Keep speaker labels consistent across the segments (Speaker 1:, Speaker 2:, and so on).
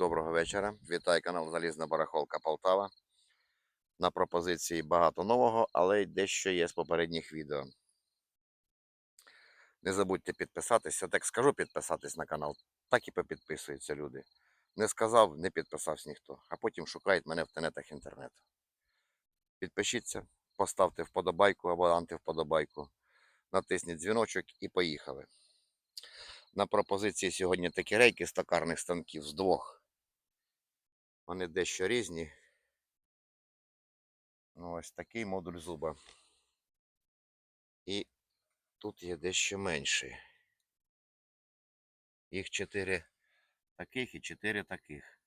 Speaker 1: Доброго вечора. Вітаю канал Залізна Барахолка Полтава. На пропозиції багато нового, але й дещо є з попередніх відео. Не забудьте підписатися. Так скажу підписатись на канал, так і попідписуються люди. Не сказав, не підписався ніхто, а потім шукають мене в тенетах інтернету. Підпишіться, поставте вподобайку або антивподобайку, натисніть дзвіночок і поїхали. На пропозиції сьогодні такі рейки з токарних станків з двох. Вони дещо різні. Ну, ось такий модуль зуба. І тут є дещо менший. Їх чотири таких і чотири таких.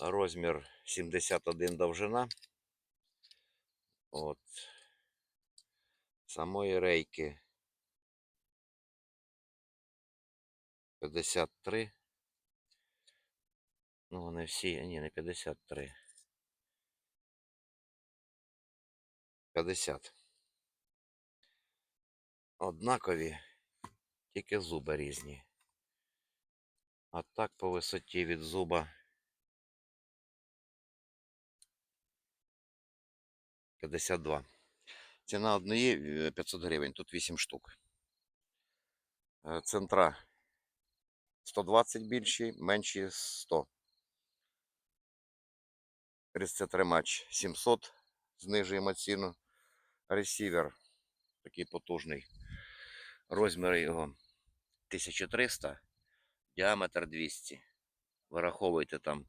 Speaker 1: Розмір 71 довжина. От. Самої рейки 53. Ну, вони всі, ні, не 53. 50. Однакові, тільки зуби різні. А так по висоті від зуба 52. Ціна одної е, 500 гривень, тут 8 штук. Е, Центра 120 більші, менші 100. Різцетримач 700, знижуємо ціну. Ресівер такий потужний. Розміри його 1300, діаметр 200. Вираховуйте там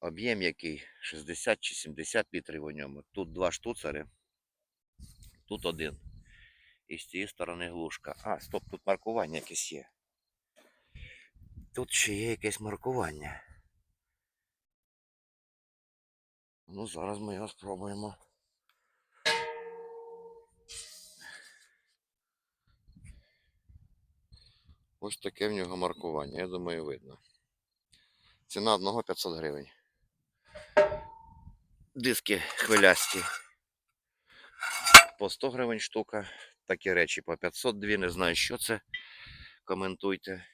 Speaker 1: об'єм який 60 чи 70 літрів у ньому. Тут два штуцери, тут один. І з цієї сторони глушка. А, стоп, тут маркування якесь є. Тут ще є якесь маркування. Ну, зараз ми його спробуємо. Ось таке в нього маркування, я думаю, видно. Ціна одного 500 гривень. Диски хвилясті. По 100 гривень штука. Такі речі по 502, не знаю, що це. Коментуйте.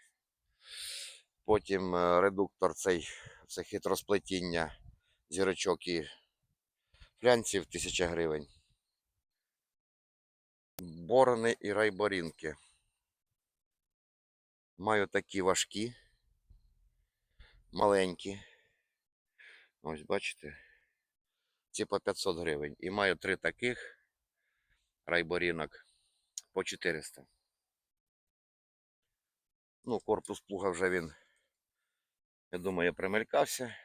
Speaker 1: Потім е, редуктор цей, це хитросплетіння зірочок і флянців 1000 гривень. Борони і райборінки. Маю такі важкі, маленькі. Ось бачите. Ці по 500 гривень. І маю три таких райборінок по 400. Ну, корпус плуга вже він, я думаю, примелькався.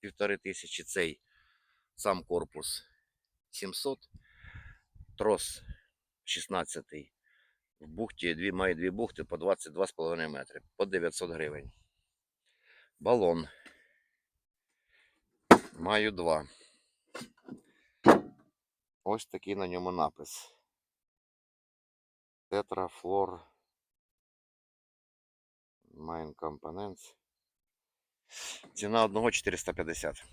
Speaker 1: Півтори тисячі цей сам корпус 700. Трос 16 в бухті дві, має дві бухти по 22,5 метри, по 900 гривень. Балон. Маю два. Ось такий на ньому напис. Тетрaflor Main Components. Ціна одного 450.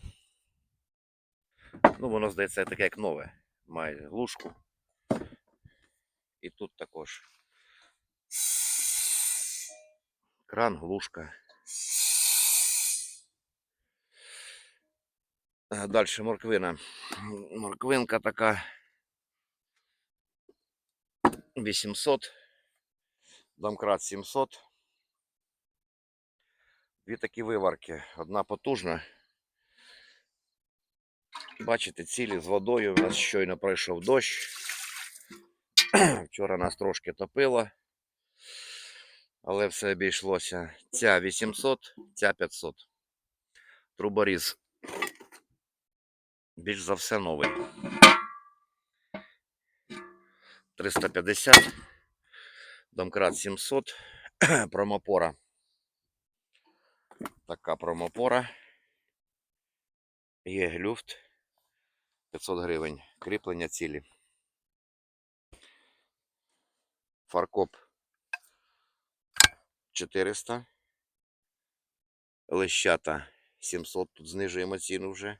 Speaker 1: Ну, воно здається таке як нове. Має глушку. І тут також. Кран, глушка. Далі морквина. Морквинка така 800. Домкрат 700. Дві такі виварки. Одна потужна. Бачите, цілі з водою. У нас щойно пройшов дощ. Вчора нас трошки топило. Але все обійшлося. Ця 800, ця 500. Труборіз. Більш за все новий. 350. Домкрат 700. Промопора. Така промопора. Є глюфт 500 гривень. Кріплення цілі. Фаркоп 400. Лещата 700. Тут знижуємо ціну вже.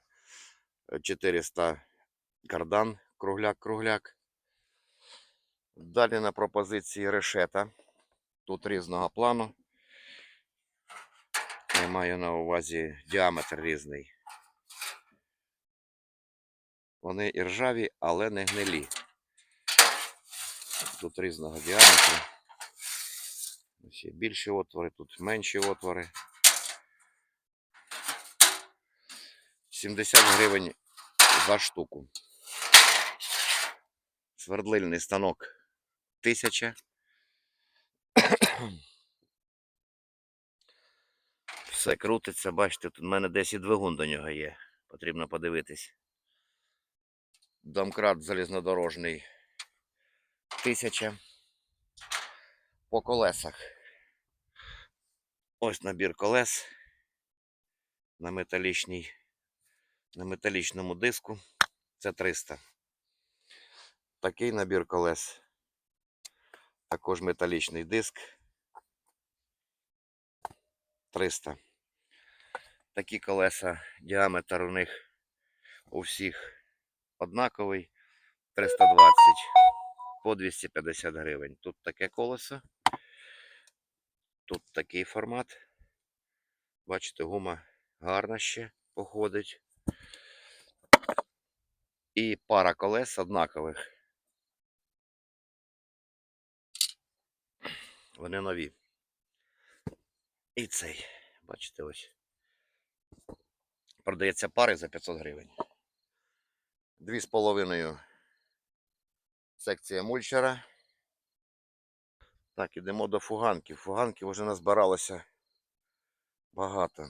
Speaker 1: 400 кардан, кругляк-кругляк. Далі на пропозиції решета. Тут різного плану. Я маю на увазі діаметр різний. Вони і ржаві, але не гнилі. Тут різного діаметру. Ось є більші отвори, тут менші отвори. 70 гривень за штуку. Свердлильний станок 1000. Все крутиться, бачите, тут в мене десь і двигун до нього є. Потрібно подивитись. Домкрат залізнодорожний 1000. По колесах. Ось набір колес на металічній, на металічному диску. Це 300. Такий набір колес. Також металічний диск. 300. Такі колеса, діаметр у них у всіх однаковий. 320 по 250 гривень. Тут таке колесо. Тут такий формат. Бачите, гума гарна ще походить. І пара колес однакових. Вони нові. І цей, бачите, ось. Продається пари за 500 гривень. Дві з половиною секція мульчера. Так, ідемо до фуганків. Фуганків вже назбиралося багато.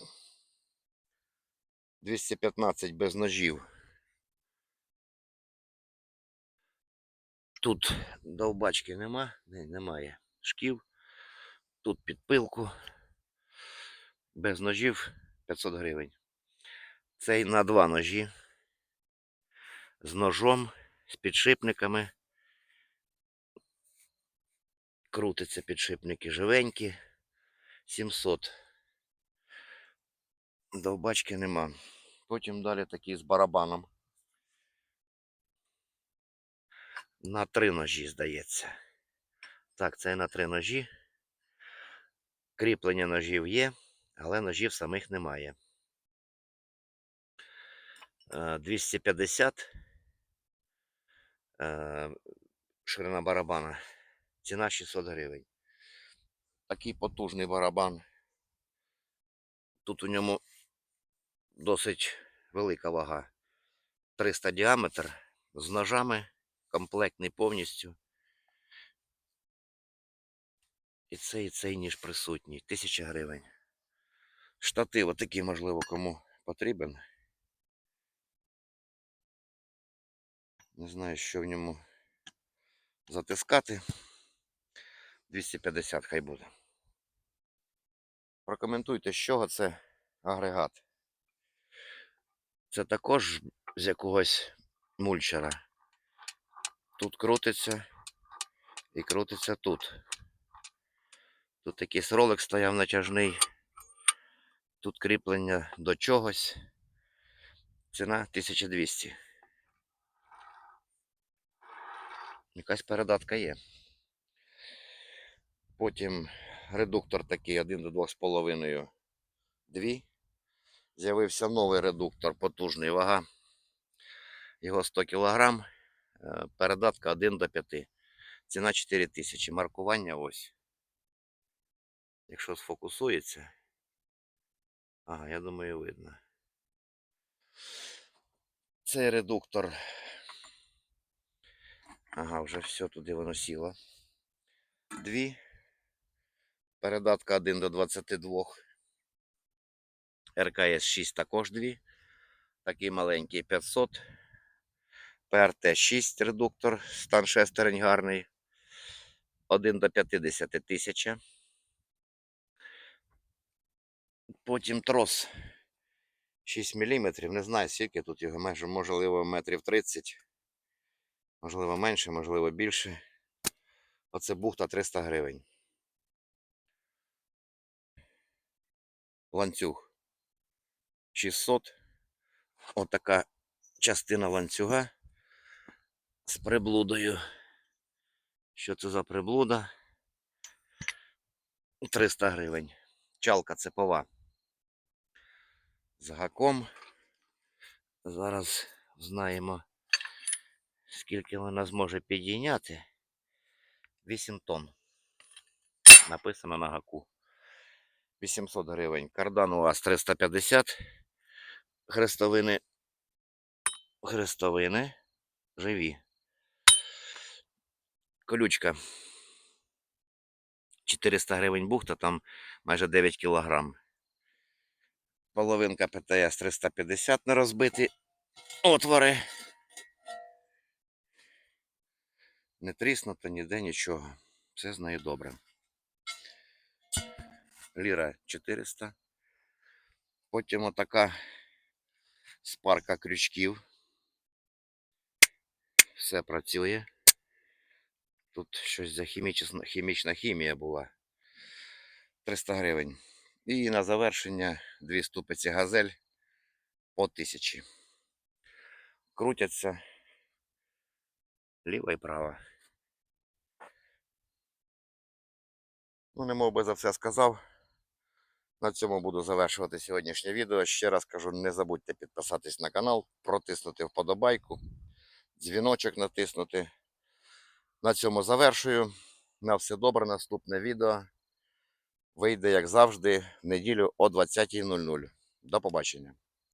Speaker 1: 215 без ножів. Тут довбачки нема, не, немає шків. Тут підпилку. Без ножів 500 гривень. Цей на два ножі. З ножом, з підшипниками. Крутиться підшипники живенькі. 700. Довбачки нема. Потім далі такий з барабаном. На три ножі, здається. Так, це на три ножі. Кріплення ножів є, але ножів самих немає. Е, 250 е, ширина барабана. Ціна 600 гривень. Такий потужний барабан. Тут у ньому досить велика вага. 300 діаметр з ножами, комплектний повністю. І цей, і цей ніж присутній. 1000 гривень. Штатив отакий, можливо, кому потрібен. Не знаю, що в ньому затискати. 250 хай буде. Прокоментуйте, з чого це агрегат. Це також з якогось мульчера. Тут крутиться і крутиться тут. Тут якийсь ролик стояв натяжний. Тут кріплення до чогось. Ціна 1200. Якась передатка є. Потім редуктор такий 1 до 2,5 2. З'явився новий редуктор, потужний вага. Його 100 кг. Передатка 1 до 5. Ціна 4000. Маркування ось. Якщо сфокусується. Ага, я думаю, видно. Цей редуктор. Ага, вже все туди воно сіло. Дві. Передатка 1 до 22. РКС 6 також дві. Такий маленький 500. ПРТ 6 редуктор. Стан шестерень гарний. 1 до 50 тисяча. Потім трос 6 мм. Не знаю, скільки тут його майже, можливо, метрів 30. Можливо, менше, можливо, більше. Оце бухта 300 гривень. Ланцюг 600. Отака частина ланцюга з приблудою. Що це за приблуда? 300 гривень. Чалка цепова. з гаком. Зараз знаємо, скільки вона зможе підійняти. 8 тонн. Написано на гаку. 800 гривень. Кардан у вас 350. Хрестовини. Хрестовини. Живі. Колючка. 400 гривень бухта, там майже 9 кілограм. Половинка ПТС 350 на розбиті отвори. Не тріснуто ніде нічого. Все з нею добре. Ліра 400. Потім отака спарка крючків. Все працює. Тут щось за хімічна, хімічна хімія була. 300 гривень. І на завершення дві ступиці газель по 1000. Крутяться ліва і права. Ну, не мов би за все сказав. На цьому буду завершувати сьогоднішнє відео. Ще раз кажу, не забудьте підписатись на канал, протиснути вподобайку, дзвіночок натиснути. На цьому завершую. На все добре. Наступне відео вийде, як завжди, в неділю о 20.00. До побачення.